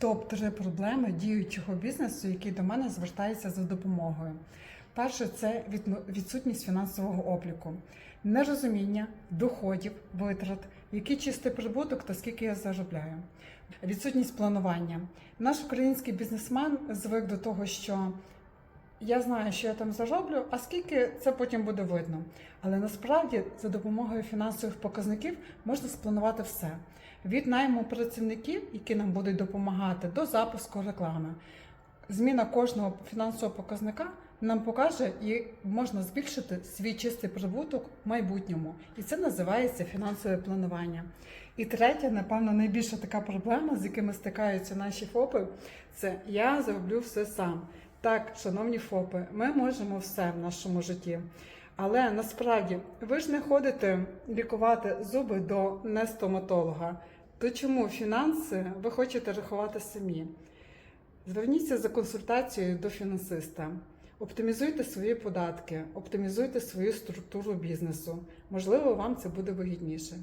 топ-3 проблеми діючого бізнесу, який до мене звертається за допомогою. Перше це відсутність фінансового обліку, нерозуміння доходів, витрат, який чистий прибуток та скільки я заробляю. Відсутність планування. Наш український бізнесмен звик до того, що я знаю, що я там зароблю, а скільки це потім буде видно. Але насправді за допомогою фінансових показників можна спланувати все. Від найму працівників, які нам будуть допомагати, до запуску реклами. Зміна кожного фінансового показника нам покаже і можна збільшити свій чистий прибуток в майбутньому. І це називається фінансове планування. І третя, напевно, найбільша така проблема, з якими стикаються наші ФОПи, це я зроблю все сам. Так, шановні ФОПи, ми можемо все в нашому житті. Але насправді ви ж не ходите лікувати зуби до нестоматолога. То чому фінанси ви хочете рахувати самі? Зверніться за консультацією до фінансиста. Оптимізуйте свої податки, оптимізуйте свою структуру бізнесу. Можливо, вам це буде вигідніше.